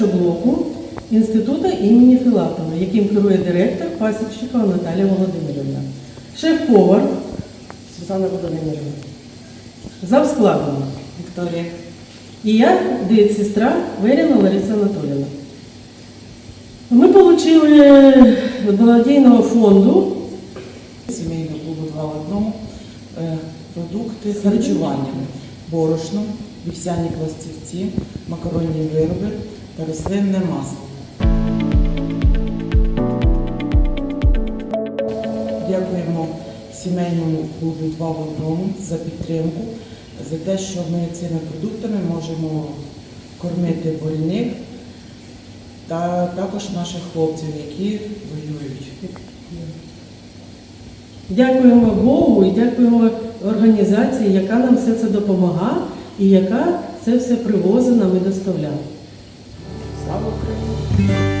педагогу інституту імені Філатова, яким керує директор Пасічникова Наталія Володимирівна, шеф-повар Світлана Володимирівна, завскладом Вікторія. І я, сестра Веріна Лариса Анатоліївна. Ми отримали благодійного фонду Сімейного клубу два в одному е, продукти харчування, борошно, вівсяні пластівці, макаронні вироби рослинне масло. Дякуємо сімейному клубу два в одному за підтримку, за те, що ми цими продуктами можемо кормити больних та також наших хлопців, які воюють. Дякуємо Богу і дякуємо організації, яка нам все це допомагає і яка це все привозить нам і доставляє. Alô, Cris.